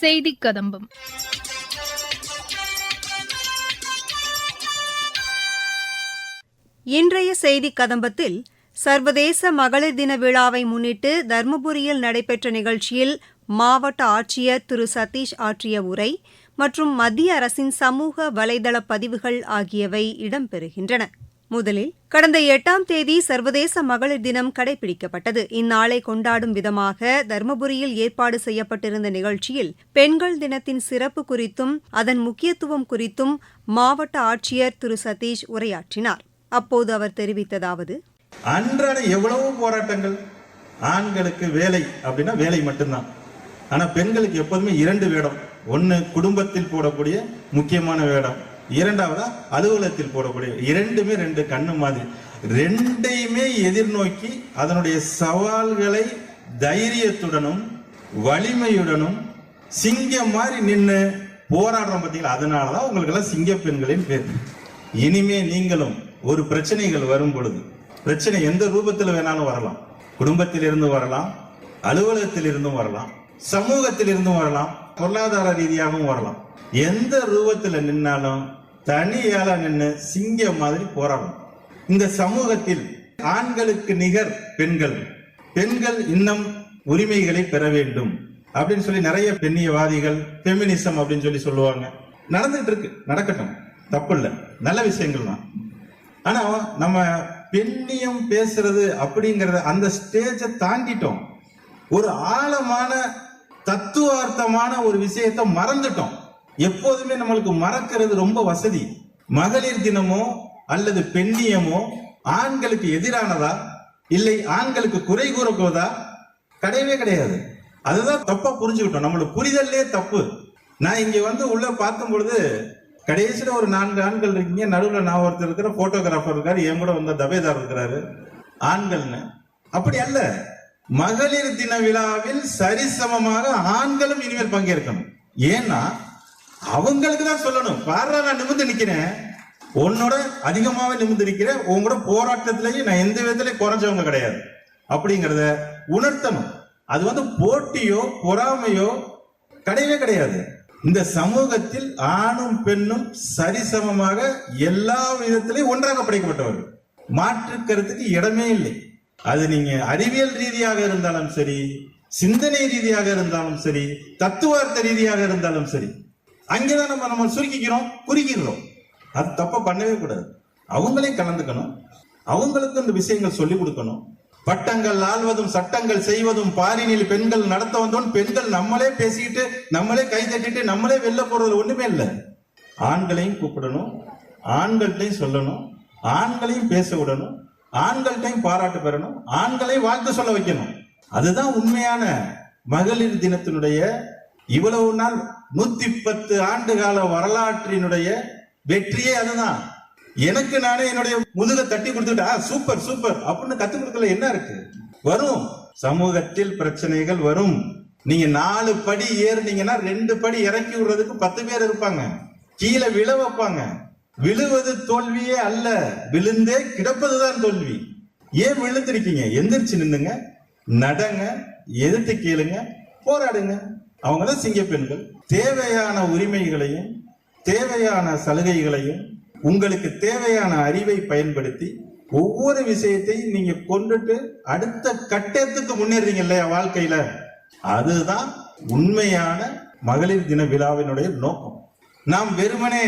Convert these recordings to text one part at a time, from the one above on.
செய்தி கதம்பம். இன்றைய செய்தி கதம்பத்தில் சர்வதேச மகளிர் தின விழாவை முன்னிட்டு தருமபுரியில் நடைபெற்ற நிகழ்ச்சியில் மாவட்ட ஆட்சியர் திரு சதீஷ் ஆற்றிய உரை மற்றும் மத்திய அரசின் சமூக வலைதள பதிவுகள் ஆகியவை இடம்பெறுகின்றன. முதலில் கடந்த எட்டாம் தேதி சர்வதேச மகளிர் தினம் கடைபிடிக்கப்பட்டது. இந்நாளை கொண்டாடும் விதமாக தருமபுரியில் ஏற்பாடு செய்யப்பட்டிருந்த நிகழ்ச்சியில் பெண்கள் தினத்தின் சிறப்பு குறித்தும் அதன் முக்கியத்துவம் குறித்தும் மாவட்ட ஆட்சியர் திரு. சதீஷ் உரையாற்றினார். அப்போது அவர் தெரிவித்ததாவது அன்றாட எவ்வளவு போராட்டங்கள் ஆண்களுக்கு வேலை அப்படின்னா வேலை மட்டும்தான். ஆனா பெண்களுக்கு எப்போதுமே இரண்டு வேடம். ஒன்னு குடும்பத்தில் போடக்கூடிய முக்கியமான வேடம். இரண்டாவதா அலுவலகத்தில் போடக்கூடிய இரண்டுமே ரெண்டு கண்ணு மாதிரி. ரெண்டையுமே எதிர்நோக்கி அதனுடைய சவால்களை தைரியத்துடனும் வலிமையுடனும் சிங்கம் மாதிரி நின்று போராடுறோம் பார்த்தீங்களா? அதனாலதான் உங்களுக்கு எல்லாம் சிங்க பெண்களின் பேர். இனிமே நீங்களும் ஒரு பிரச்சனைகள் வரும் பொழுது பிரச்சனை எந்த ரூபத்தில் வேணாலும் வரலாம். குடும்பத்திலிருந்து வரலாம் அலுவலகத்திலிருந்தும் வரலாம் சமூகத்திலிருந்தும் வரலாம் பொருளாதார ரீதியாகவும் வரலாம். எந்த ரூபத்தில் நின்னாலும் தனியால நின்று சிங்கம் மாதிரி போராடணும் இந்த சமூகத்தில் ஆண்களுக்கு நிகர் பெண்கள். பெண்கள் இன்னும் உரிமைகளை பெற வேண்டும். அப்படின்னு சொல்லி நிறைய பெண்ணியவாதிகள் பெமினிசம் அப்படின்னு சொல்லி சொல்லுவாங்க. நடந்துட்டு இருக்கு நடக்கட்டும். தப்பு இல்லை நல்ல விஷயங்கள் தான். ஆனா நம்ம பெண்ணியம் பேசுறது அப்படிங்கறத அந்த ஸ்டேஜை தாண்டிட்டோம். ஒரு ஆழமான தத்துவார்த்தமான ஒரு விஷயத்தை மறந்துட்டோம். எப்போதுமே நம்மளுக்கு மறக்கிறது ரொம்ப வசதி. மகளிர் தினமோ அல்லது பெண்ணியமோ ஆண்களுக்கு எதிரானதா? இல்லை ஆண்களுக்கு குறை கூறக்கூடதா கிடையவே கிடையாது. அதுதான் தப்பா புரிஞ்சுக்கிட்டோம். நம்மளுக்கு புரிதல்லே தப்பு. நான் இங்க வந்து உள்ள பார்க்கும் பொழுது கடைசியில ஒரு நான்கு ஆண்கள் இருக்கீங்க நடுவில் நான் ஒருத்தர் இருக்கிற போட்டோகிராஃபர் இருக்காரு என் கூட வந்த தபேதார் இருக்கிறாரு ஆண்கள்னு. அப்படி அல்ல. மகளிர் தின விழாவில் சரிசமமாக ஆண்களும் இனிமேல் பங்கேற்கணும். ஏன்னா அவங்களுக்கு தான் சொல்லணும். பாரு நான் நிக்கிறேன். உன்னோட அதிகமாவே நிமிர்ந்து நிக்கிறேன். உங்களோட போராட்டத்திலேயே நான் எந்த விதத்திலையும் குறைஞ்சவங்க கிடையாது. அப்படிங்கறத உணர்த்தணும். அது வந்து போட்டியோ பொறாமையோ கிடையவே கிடையாது. இந்த சமூகத்தில் ஆணும் பெண்ணும் சரிசமமாக எல்லா விதத்திலையும் ஒன்றாக படைக்கப்பட்டவர்கள். மாற்று கருத்துக்கு இடமே இல்லை. அது நீங்க அறிவியல் ரீதியாக இருந்தாலும் சரி சிந்தனை ரீதியாக இருந்தாலும் சரி தத்துவார்த்த ரீதியாக இருந்தாலும் சரி அங்கேதான் நம்ம நம்ம சுருக்கிக்கிறோம் குறுக்கிடுறோம். அது தப்ப பண்ணவே கூடாது. அவங்களே கலந்துக்கணும். அவங்களுக்கு இந்த விஷயங்கள் சொல்லி கொடுக்கணும். பட்டங்கள் ஆழ்வதும் சட்டங்கள் செய்வதும் பாரினில் பெண்கள் நடத்த வந்தோம் பெண்கள் நம்மளே பேசிக்கிட்டு நம்மளே கை தட்டிட்டு நம்மளே வெளில போறது ஒண்ணுமே இல்லை. ஆண்களையும் கூப்பிடணும். ஆண்கள்டையும் சொல்லணும். ஆண்களையும் பேச விடணும். ஆண்கள்டையும் பாராட்டு பெறணும். ஆண்களையும் வாழ்த்து சொல்ல வைக்கணும். அதுதான் உண்மையான மகளிர் தினத்தினுடைய இவ்வளவு நாள் நூத்தி பத்து ஆண்டு கால வரலாற்றினுடைய வெற்றியே அதுதான். எனக்கு நானே என்னுடைய முதுக தட்டி கொடுத்துட்டா சூப்பர் சூப்பர் அப்படின்னு கத்து கொடுக்கல என்ன இருக்கு? வரும். சமூகத்தில் பிரச்சனைகள் வரும். நீங்க நாலு படி ஏறுனீங்கன்னா ரெண்டு படி இறக்கி விடுறதுக்கு பத்து பேர் இருப்பாங்க. கீழே விழ வைப்பாங்க. விழுவது தோல்வியே அல்ல. விழுந்தே கிடப்பதுதான் தோல்வி. ஏன் விழுந்திருக்கீங்க? எந்திரிச்சு நின்னுங்க நடங்க. எதிர்த்து கேளுங்க. போராடுங்க. அவங்க தான் சிங்க பெண்கள். தேவையான உரிமைகளையும் தேவையான சலுகைகளையும் உங்களுக்கு தேவையான அறிவை பயன்படுத்தி ஒவ்வொரு விஷயத்தையும் நீங்க கொண்டுட்டு அடுத்த கட்டத்துக்கு முன்னேறீங்க இல்லையா வாழ்க்கையில? அதுதான் உண்மையான மகளிர் தின விழாவினுடைய நோக்கம். நாம் வெறுமனே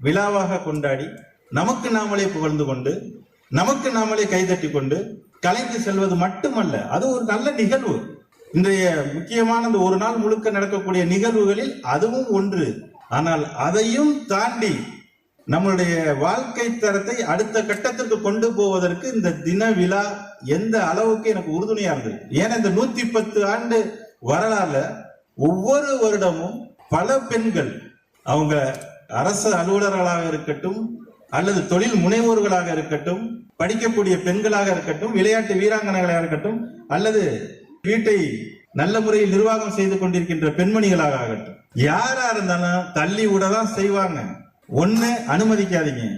விழாவாக கொண்டாடி நமக்கு நாமளே புகழ்ந்து கொண்டு நமக்கு நாமளே கைதட்டி கொண்டு கலைந்து செல்வது மட்டுமல்ல அது ஒரு நல்ல நிகழ்வு. இன்றைய முக்கியமான இந்த ஒரு நாள் முழுக்க நடக்கக்கூடிய நிகழ்வுகளில் அதுவும் ஒன்று. ஆனால் அதையும் தாண்டி நம்மளுடைய வாழ்க்கை தரத்தை அடுத்த கட்டத்திற்கு கொண்டு போவதற்கு இந்த தின விழா எந்த அளவுக்கு எனக்கு உறுதுணையா இருந்தது. ஏன்னா இந்த நூத்தி பத்து ஆண்டு வரலாறுல ஒவ்வொரு வருடமும் பல பெண்கள் அவங்க அரசு அலுவலர்களாக இருக்கட்டும் அல்லது தொழில் முனைவோர்களாக இருக்கட்டும் படிக்கக்கூடிய பெண்களாக இருக்கட்டும் விளையாட்டு வீராங்கனைகளாக இருக்கட்டும் அல்லது வீட்டை நல்ல முறையில் நிர்வாகம் செய்து கொண்டிருக்கின்ற பெண்மணிகளாக ஆகட்டும். யாரா இருந்தாலும் தள்ளி விட தான் செய்வாங்க. ஒண்ணு அனுமதிக்காதீங்க.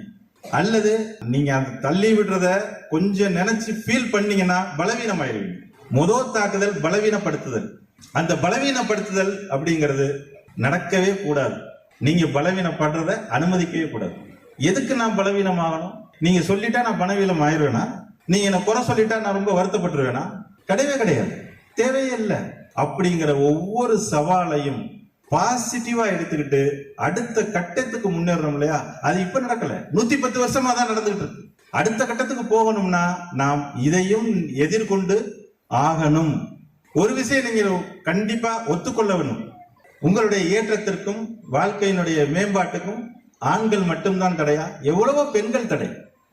அல்லது நீங்க அந்த தள்ளி விடுறத கொஞ்சம் நினைச்சு ஃபீல் பண்ணீங்கன்னா பலவீனம் ஆயிருவீங்க முதல் தாக்குதல் பலவீனப்படுத்துதல். அந்த பலவீனப்படுத்துதல் அப்படிங்கிறது நடக்கவே கூடாது. நீங்க பலவீனப்படுறத அனுமதிக்கவே கூடாது. எதுக்கு நான் பலவீனமாகணும்? நீங்க சொல்லிட்டா நான் பலவீனம் ஆயிருவேனா நீங்க என்ன குறை சொல்லிட்டா நான் ரொம்ப வருத்தப்பட்டுருவேனா? கிடையவே கிடையாது. தேவையில்லை. அப்படிங்கிற ஒவ்வொரு சவாலையும் பாசிட்டிவா எடுத்துக்கிட்டு அடுத்த கட்டத்துக்கு முன்னேறணும் இல்லையா? அது இப்ப நடக்கல. நூத்தி பத்து வருஷமா தான் நடந்துகிட்டு இருக்கு. அடுத்த கட்டத்துக்கு போகணும்னா நாம் இதையும் எதிர்கொண்டு ஆகணும். ஒரு விஷயம் நீங்க கண்டிப்பா ஒத்துக்கொள்ள வேணும். உங்களுடைய ஏற்றத்திற்கும் வாழ்க்கையினுடைய மேம்பாட்டுக்கும் ஆண்கள் மட்டும்தான் தடையா? எவ்வளவோ பெண்கள் தடை.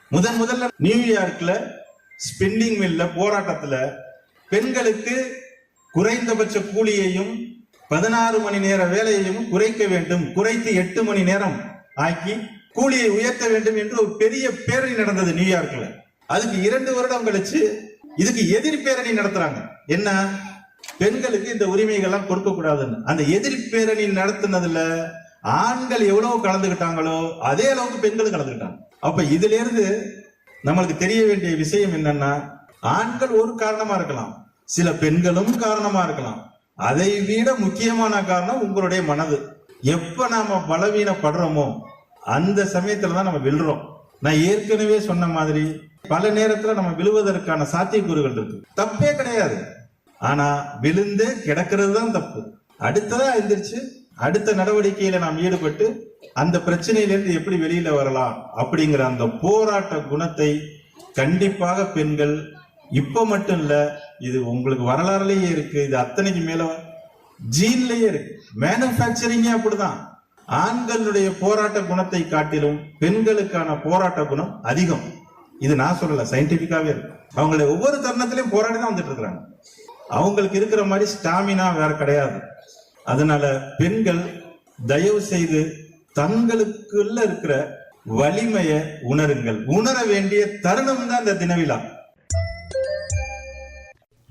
முதன் முதல்ல நியூயார்க்ல ஸ்பின்னிங் மில்ல போராட்டத்துல பெண்களுக்கு குறைந்தபட்ச கூலியையும் பதினாறு மணி நேர வேலையையும் குறைக்க வேண்டும். குறைத்து எட்டு மணி நேரம் ஆக்கி கூலியை உயர்த்த வேண்டும் என்று ஒரு பெரிய பேரணி நடந்தது நியூயார்க்ல அதுக்கு இரண்டு வருடம் கழிச்சு இதுக்கு எதிர் பேரணி நடத்துறாங்க. என்ன? பெண்களுக்கு இந்த உரிமைகள்லாம் கொடுக்க கூடாதுன்னு அந்த எதிர் பேரணி நடத்தினதுல ஆண்கள் எவ்வளவு கலந்துக்கிட்டாங்களோ அதே அளவுக்கு பெண்களும் கலந்துக்கிட்டாங்க அப்ப இதுல இருந்து நம்மளுக்கு தெரிய வேண்டிய விஷயம் என்னன்னா ஆண்கள் ஒரு காரணமா இருக்கலாம். சில பெண்களும் காரணமா இருக்கலாம். அதை விட முக்கியமான காரணம் உங்களுடைய மனது. எப்ப நாம பலவீனப்படுறோமோ அந்த சமயத்துல தான் நம்ம விழுறோம் நான் ஏற்கனவே சொன்ன மாதிரி பல நேரத்துல நம்ம விழுவதற்கான சாத்தியக்கூறுகள் இருக்கு. தப்பே கிடையாது. ஆனா விழுந்து கிடக்கிறது தான் தப்பு. அடுத்ததா எந்திரிச்சு அடுத்த நடவடிக்கையில நாம் ஈடுபட்டு அந்த பிரச்சனையிலிருந்து எப்படி வெளியில வரலாம் அப்படிங்கிற அந்த போராட்ட குணத்தை கண்டிப்பாக பெண்கள் இப்போ மட்டும் இல்லை இது உங்களுக்கு வரலாறுலயே இருக்கு. இது அத்தனைக்கு மேல ஜீன்லயே இருக்கு. மேனுபேக்சரிங்கே அப்படிதான். ஆண்களுடைய போராட்ட குணத்தை காட்டிலும் பெண்களுக்கான போராட்ட குணம் அதிகம். இது நான் சொல்லல சயின்டிபிக்காவே இருக்கு. அவங்கள ஒவ்வொரு தருணத்திலையும் போராடி தான் வந்துட்டு இருக்கிறாங்க. அவங்களுக்கு இருக்கிற மாதிரி ஸ்டாமினா வேற கிடையாது. அதனால பெண்கள் தயவு செய்து தங்களுக்குள்ள இருக்கிற வலிமையை உணருங்கள். உணர வேண்டிய தருணம் தான் இந்த தினவிழா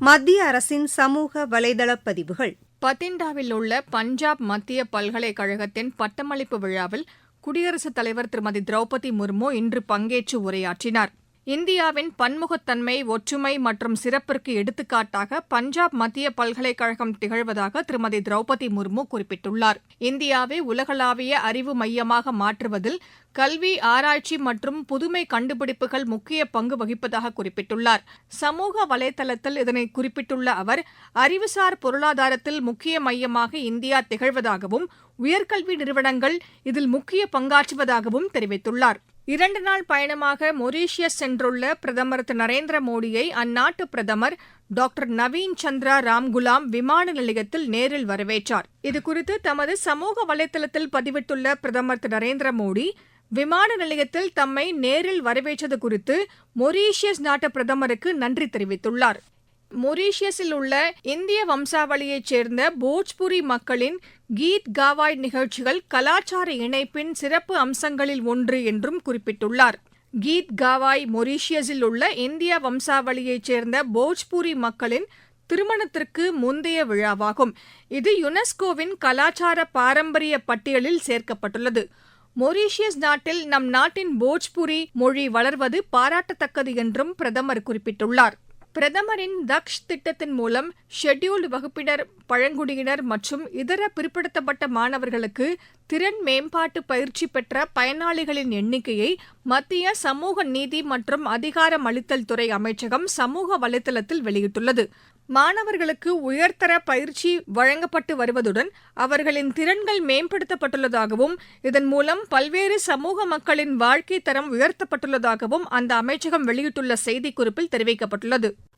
மத்திய அரசின் சமூக வலைதள பதிவுகள். பத்திண்டாவில் உள்ள பஞ்சாப் மத்திய பல்கலைக்கழகத்தின் பட்டமளிப்பு விழாவில் குடியரசுத் தலைவர் திருமதி திரௌபதி முர்மு இன்று பங்கேற்று உரையாற்றினார். இந்தியாவின் பன்முகத்தன்மை ஒற்றுமை மற்றும் சிறப்பிற்கு எடுத்துக்காட்டாக பஞ்சாப் மத்திய பல்கலைக்கழகம் திகழ்வதாக திருமதி திரௌபதி முர்மு குறிப்பிட்டுள்ளார். இந்தியாவை உலகளாவிய அறிவு மையமாக மாற்றுவதில் கல்வி ஆராய்ச்சி மற்றும் புதுமை கண்டுபிடிப்புகள் முக்கிய பங்கு வகிப்பதாக குறிப்பிட்டுள்ளார். சமூக வலைதளத்தில் இதனை குறிப்பிட்டுள்ள அவர் அறிவுசார் பொருளாதாரத்தில் முக்கிய மையமாக இந்தியா திகழ்வதாகவும் உயர்கல்வி நிறுவனங்கள் இதில் முக்கிய பங்காற்றுவதாகவும் தெரிவித்துள்ளார். இரண்டு நாள் பயணமாக மொரீஷியஸ் சென்றுள்ள பிரதமர் திரு நரேந்திர மோடியை அந்நாட்டு பிரதமர் டாக்டர் நவீன் சந்திரா ராம்குலாம் விமான நிலையத்தில் நேரில் வரவேற்றார். இதுகுறித்து தமது சமூக வலைதளத்தில் பதிவிட்டுள்ள பிரதமர் திரு நரேந்திர மோடி விமான நிலையத்தில் தம்மை நேரில் வரவேற்றது குறித்து மொரீஷியஸ் நாட்டு பிரதமருக்கு நன்றி தெரிவித்துள்ளார். மொரீஷியஸில் உள்ள இந்திய வம்சாவளியைச் சேர்ந்த போஜ்புரி மக்களின் கீத் காவாய் நிகழ்ச்சிகள் கலாச்சார இணைப்பின் சிறப்பு அம்சங்களில் ஒன்று என்றும் குறிப்பிட்டுள்ளார். கீத் காவாய் மொரீஷியஸில் உள்ள இந்திய வம்சாவளியைச் சேர்ந்த போஜ்புரி மக்களின் திருமணத்திற்கு முந்தைய விழாவாகும். இது யுனெஸ்கோவின் கலாச்சார பாரம்பரிய பட்டியலில் சேர்க்கப்பட்டுள்ளது. மொரீஷியஸ் நாட்டில் நம் நாட்டின் போஜ்புரி மொழி வளர்வது பாராட்டத்தக்கது என்றும் பிரதமர் குறிப்பிட்டுள்ளார். பிரதமரின் தக்ஷ் திட்டத்தின் மூலம் ஷெட்யூல்டு வகுப்பினர் பழங்குடியினர் மற்றும் இதர பிற்படுத்தப்பட்ட மாணவர்களுக்கு திறன் மேம்பாட்டு பயிற்சி பெற்ற பயனாளிகளின் எண்ணிக்கையை மத்திய சமூக நீதி மற்றும் அதிகாரம் அளித்தல் துறை அமைச்சகம் சமூக வலைதளத்தில் வெளியிட்டுள்ளது. மாணவர்களுக்கு உயர்தர பயிற்சி வழங்கப்பட்டு வருவதுடன் அவர்களின் திறன்கள் மேம்படுத்தப்பட்டுள்ளதாகவும் இதன் மூலம் பல்வேறு சமூக மக்களின் வாழ்க்கை தரம் உயர்த்தப்பட்டுள்ளதாகவும் அந்த அமைச்சகம் வெளியிட்டுள்ள செய்திக்குறிப்பில் தெரிவிக்கப்பட்டுள்ளது.